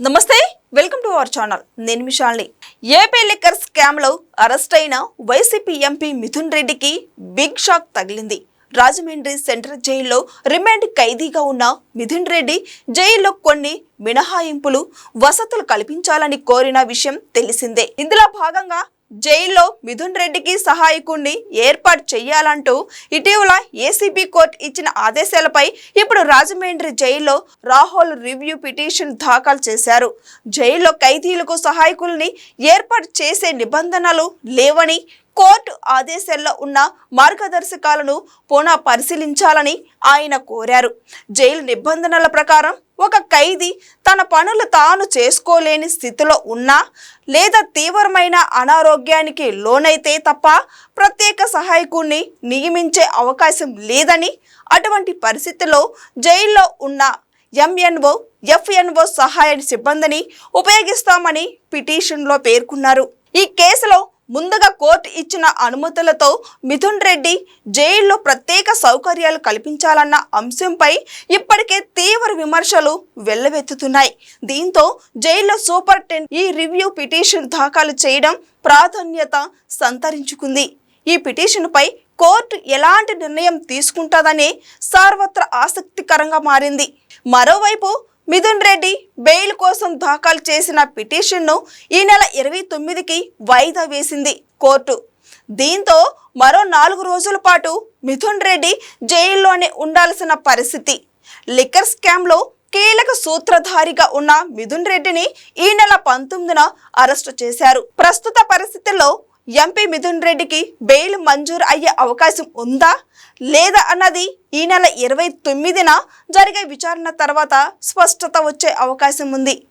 నమస్తే welcome to our channel. నేను మిషాల్ని ఏపీ లిక్కర్ స్కామ్లో అరెస్ట్ అయిన వైసీపీ ఎంపీ మిథున్ రెడ్డికి బిగ్ షాక్ తగిలింది. రాజమండ్రి సెంట్రల్ జైల్లో రిమాండ్ ఖైదీగా ఉన్న మిథున్ రెడ్డి జైల్లో కొన్ని మినహాయింపులు వసతులు కల్పించాలని కోరిన విషయం తెలిసిందే. ఇందులో భాగంగా జైల్లో మిథున్ రెడ్డికి సహాయకుణ్ణి ఏర్పాటు చేయాలంటూ ఇటీవల ఏసీబీ కోర్టు ఇచ్చిన ఆదేశాలపై ఇప్పుడు రాజమండ్రి జైల్లో రాహుల్ రివ్యూ పిటిషన్ దాఖలు చేశారు. జైల్లో ఖైదీలకు సహాయకుల్ని ఏర్పాటు చేసే నిబంధనలు లేవని కోర్టు ఆదేశాల్లో ఉన్న మార్గదర్శకాలను పునః పరిశీలించాలని ఆయన కోరారు. జైలు నిబంధనల ప్రకారం ఒక ఖైదీ తన పనులు తాను చేసుకోలేని స్థితిలో ఉన్నా లేదా తీవ్రమైన అనారోగ్యానికి లోనైతే తప్ప ప్రత్యేక సహాయకుణ్ణి నియమించే అవకాశం లేదని అటువంటి పరిస్థితిలో జైల్లో ఉన్న ఎంఎన్ఓ ఎఫ్ఎన్ఓ సహాయ సిబ్బందిని ఉపయోగిస్తామని పిటిషన్లో పేర్కొన్నారు. ఈ కేసులో ముందుగా కోర్టు ఇచ్చిన అనుమతులతో మిథున్ రెడ్డి జైల్లో ప్రత్యేక సౌకర్యాలు కల్పించాలన్న అంశంపై ఇప్పటికే తీవ్ర విమర్శలు వెల్లవెత్తుతున్నాయి. దీంతో జైల్లో సూపరింటెండెంట్ ఈ రివ్యూ పిటిషన్ దాఖలు చేయడం ప్రాధాన్యత సంతరించుకుంది. ఈ పిటిషన్పై కోర్టు ఎలాంటి నిర్ణయం తీసుకుంటుందనే సార్వత్ర ఆసక్తికరంగా మారింది. మరోవైపు మిథున్ రెడ్డి బెయిల్ కోసం దాఖలు చేసిన పిటిషన్ను ఈ నెల ఇరవై తొమ్మిదికి వాయిదా వేసింది కోర్టు. దీంతో మరో నాలుగు రోజుల పాటు మిథున్ రెడ్డి జైల్లోనే ఉండాల్సిన పరిస్థితి. లిక్కర్ స్కామ్లో కీలక సూత్రధారిగా ఉన్న మిథున్ రెడ్డిని ఈ నెల పంతొమ్మిదిన అరెస్టు చేశారు. ప్రస్తుత పరిస్థితుల్లో ఎంపీ మిథున్ రెడ్డికి బెయిల్ మంజూరు అయ్యే అవకాశం ఉందా లేదా అన్నది ఈ నెల ఇరవై తొమ్మిదిన జరిగే విచారణ తర్వాత స్పష్టత వచ్చే అవకాశం ఉంది.